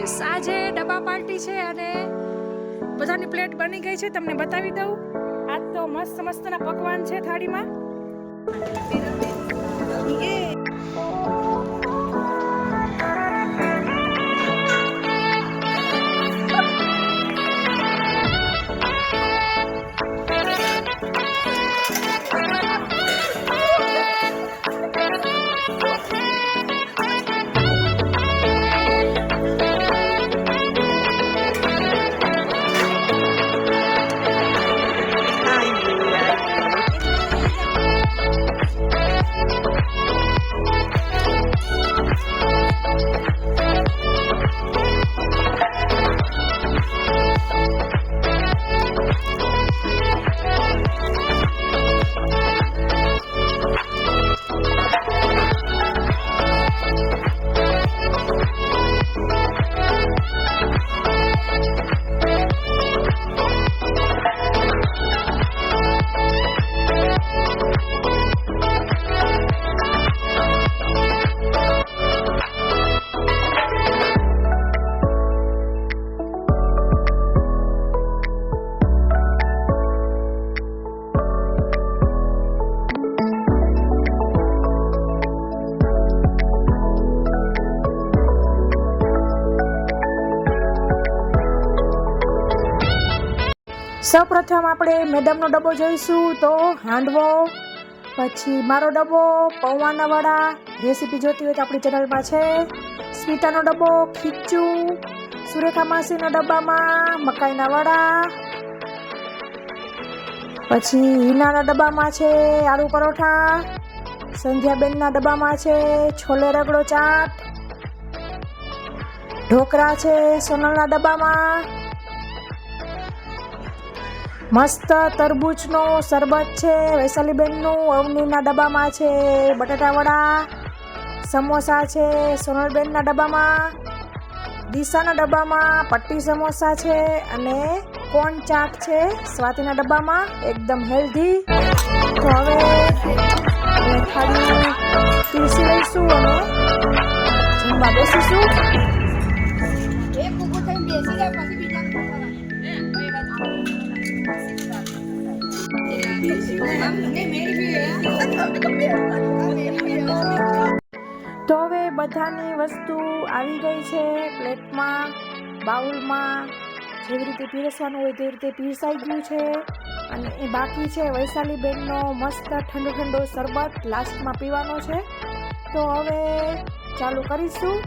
Friends આજે ડબ્બા party છે અને બધાની પ્લેટ બની ગઈ છે, તમને બતાવી દઉં. આજ તો મસ્ત મસ્તના પકવાન છે થાળીમાં. સૌપ્રથમ આપણે મેડમનો ડબ્બો જોઈશું, તો હાંડવો, પછી મારો ડબ્બો પૌવાના વડા રેસીપી જોતી હોય તો આપણી ચેનલમાં છે. સ્મિતાનો ડબ્બો, ખીચું, સુરેખા માસીના ડબ્બામાં મકાઈના વડા પછી હિનાના ડબ્બામાં છે આલુ પરોઠા, સંધ્યાબેનના ડબ્બામાં છે છોલે રગડો ચાટ ઢોકળા છે સોનલના ડબ્બામાં મસ્ત તરબૂચનો શરબત છે, વૈશાલીબેનનું, અવનીના ડબ્બામાં છે, બટાટાવડા, સમોસા છે, સોનલબેનના ડબ્બામાં, દિશાના ડબ્બામાં પટ્ટી સમોસા છે અને કોન ચાટ છે, સ્વાતિના ડબ્બામાં, એકદમ હેલ્ધી. તો હવે થાળી પીસી લઈશું અને જમવા બેસીશું. એક ઊભું થઈને બેસી જાય પછી તો હવે બધાની વસ્તુ આવી ગઈ છે પ્લેટમાં, બાઉલમાં. જેવી રીતે પીરસવાનું હોય તેવી રીતે પીરસાઈ ગયું છે. અને એ બાકી છે વૈશાલી બેનનો મસ્ત ઠંડો ઠંડો શરબત લાસ્ટમાં પીવાનો છે. તો હવે ચાલુ કરીશું.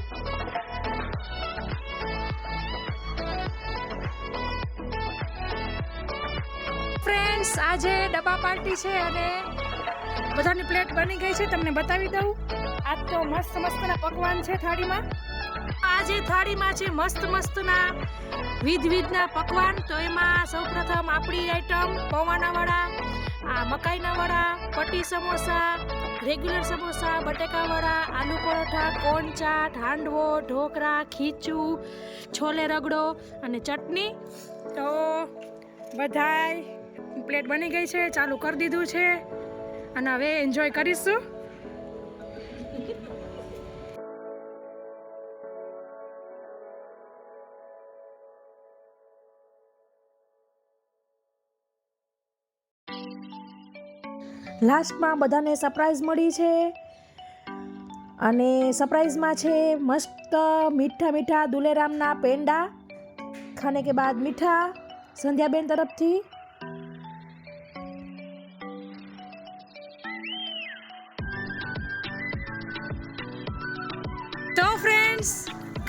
ફ્રેન્ડ્સ આજે ડબ્બા પાર્ટી છે અને બધાની પ્લેટ બની ગઈ છે, તમને બતાવી દઉં. આજ તો મસ્ત મસ્તના પકવાન છે થાળીમાં. આજે થાળીમાં છે મસ્ત મસ્તના વિધ વિધના પકવાન. તો એમાં સૌપ્રથમ આપણી આઈટમ પૌવાના વડા આ મકાઈના વડા પટી સમોસા રેગ્યુલર સમોસા બટેકા વડા આલુ પરોઠા કોણ ચાટ, હાંડવો, ઢોકરા, ખીચું, છોલે રગડો અને ચટણી. તો બધાય પ્લેટ બની ગઈ છે, ચાલુ કરી દીધું છે અને હવે એન્જોય કરીશું. લાસ્ટમાં બધાને સરપ્રાઈઝ મળી છે અને સરપ્રાઈઝમાં છે મસ્ત મીઠા મીઠા દુલેરામના પેંડા. ખાને કે બાદ મીઠા સંધ્યાબેન તરફથી.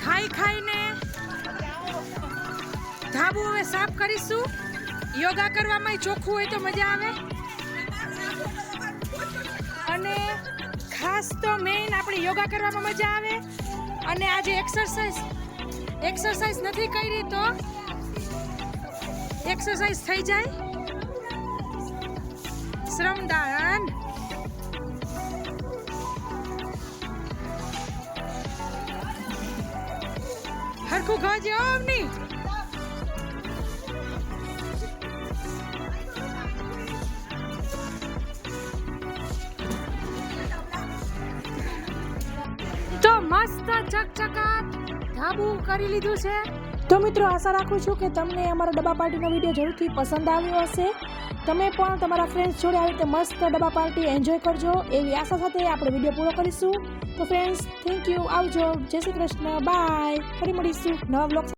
ખાઈ ખાઈને ધાબુ હવે સાફ કરીશું. યોગા કરવામાં ચોખ્ખું હોય તો મજા આવે. અને ખાસ તો મેઇન આપણે યોગા કરવામાં મજા આવે. અને આજે એક્સરસાઇઝ એક્સરસાઇઝ નથી કરી તો એક્સરસાઇઝ થઈ જાય. શ્રમદાન હરખું ખાજે હો નહીં. તો મસ્ત ચકચકાટ ધાબુ કરી લીધું છે. તો મિત્રો, આશા રાખું છું કે તમને અમારો ડબ્બા પાર્ટીનો વીડિયો જરૂરથી પસંદ આવ્યો હશે. તમે પણ તમારા ફ્રેન્ડ્સ જોડે આવી રીતે મસ્ત ડબ્બા પાર્ટી એન્જોય કરજો. એવી આશા સાથે આપણે વીડિયો પૂરો કરીશું. તો ફ્રેન્ડ્સ થેન્ક યુ આવજો. જય શ્રી કૃષ્ણ. બાય ફરી મળીશું નવા બ્લોગ